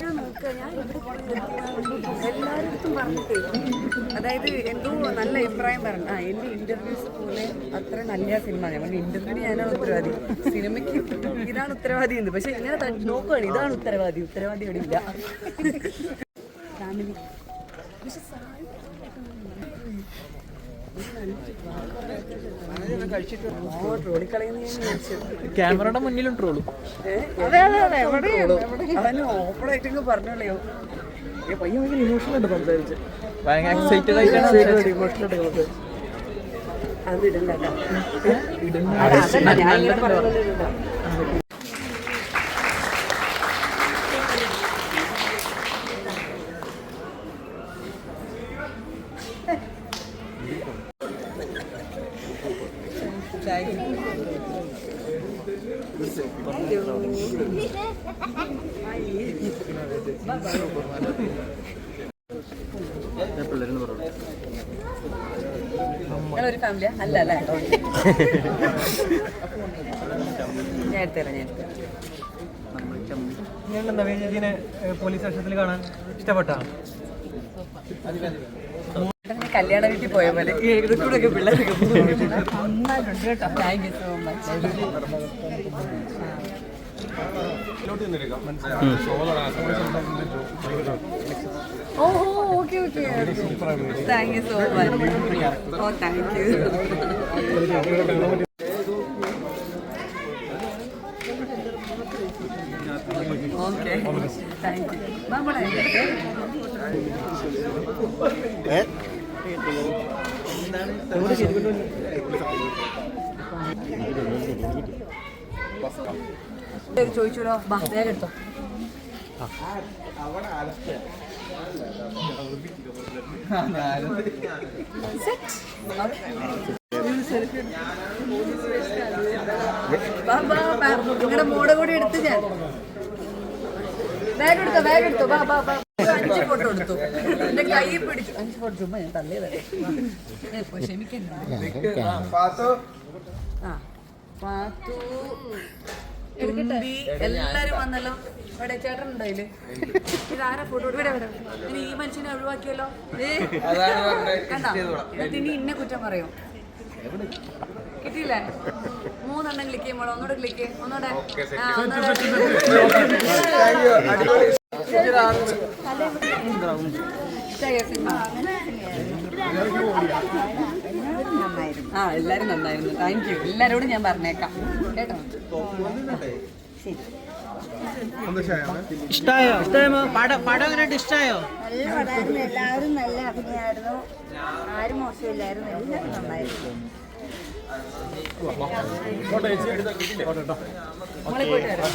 ഞാൻ നോക്കുക ഞാൻ ഇവിടെ എല്ലാവരും പറഞ്ഞിട്ടേ അതായത് എന്തോ നല്ല അഭിപ്രായം പറഞ്ഞു ആ എന്റെ ഇന്റർവ്യൂസ് പോലെ അത്ര നല്ല സിനിമ ഞങ്ങളുടെ ഇന്റർവ്യൂ ഞാനാണ് ഉത്തരവാദി. സിനിമയ്ക്ക് ഇതാണ് ഉത്തരവാദി എന്ന്. പക്ഷെ ഇങ്ങനെ നോക്കുകയാണ് ഇതാണ് ഉത്തരവാദി. ഉത്തരവാദി അവിടെ ഇല്ല. ഫാമിലി. പക്ഷെ ഓ ട്രോളിക്കളയുന്ന ഞാൻ വിചാരിച്ചു ക്യാമറയുടെ മുന്നിലും ട്രോളും. ഓപ്പണായിട്ട് പറഞ്ഞോളയോ പയ്യൻ ഭയങ്കര ഇമോഷണൽ ഉണ്ട് സംസാരിച്ച്. ഭയങ്കര എക്സൈറ്റഡ് ആയിട്ടാണ് ഇമോഷണൽ ആയിട്ട് അത് ഇടണ്ട. നിങ്ങളൊരു ഫാമിലിയാ അല്ല അല്ലേ. ഞാൻ എടുത്തരാം ഞാൻ എടുത്തരാം. ഞാൻ നവീനെ പോലീസ് സ്റ്റേഷനിൽ കാണാൻ ഇഷ്ടപ്പെട്ടാ? ചേട്ടന് കല്യാണ വീട്ടിൽ പോയ പോലെ. എഴുതക്കൂടൊക്കെ പിള്ളേരൊക്കെ കേട്ടോ താങ്ക് യു സോ മച്ച് ഓഹോ okay okay thank you so much oh thank you okay thank you ചോദിച്ചോലോ ബാ വേഗം എടുത്തോ നിങ്ങളുടെ മോടെ കൂടി എടുത്ത് ഞാൻ ബാഗ് എടുത്തോ ബാഗ് എടുത്തോ ബാ ബാ ബാ അഞ്ച് ഫോട്ടോ എടുത്തു. എന്റെ കൈ പിടിച്ചു. അഞ്ച് ഫോട്ടോ ചുമ്മാ ഞാൻ തള്ളിയതല്ലേ ഏ, പോയി ക്ഷമിക്കണ്ട ആ പാത്തു. എല്ലാരും വന്നല്ലോ. ഇവിടെ ചേട്ടൻ ഉണ്ടോ ഇതിൽ ഇതാരാ ഫോട്ടോ ഇവിടെ ഇവിടെ. ഇനി ഈ മനുഷ്യനെ ഒഴിവാക്കിയല്ലോ. ഏ? കണ്ടോ? ഇനി ഇന്നെ കുറ്റം പറയോ. കിട്ടിയില്ലേ? മൂന്നെണ്ണം ക്ലിക്ക് ചെയ്യുമ്പോൾ ഒന്നുകൂടെ ക്ലിക്ക് ഒന്നുകൂടെ. ആ എല്ലാരും നന്നായിരുന്നു. താങ്ക് യു എല്ലാരോടും ഞാൻ പറഞ്ഞേക്കാം. കേട്ടോ? ഇഷ്ടായോ? ഇഷ്ടമായോ പടം പടം എങ്ങനെയുണ്ട് ഇഷ്ടായോ? നല്ല പടമായിരുന്നു എല്ലാവരും നല്ല അഭിനയമായിരുന്നു ആരും മോശമില്ലായിരുന്നു. എല്ലാവരും നന്നായിരുന്നു. നമ്മളെ പോയിട്ട് വരാം.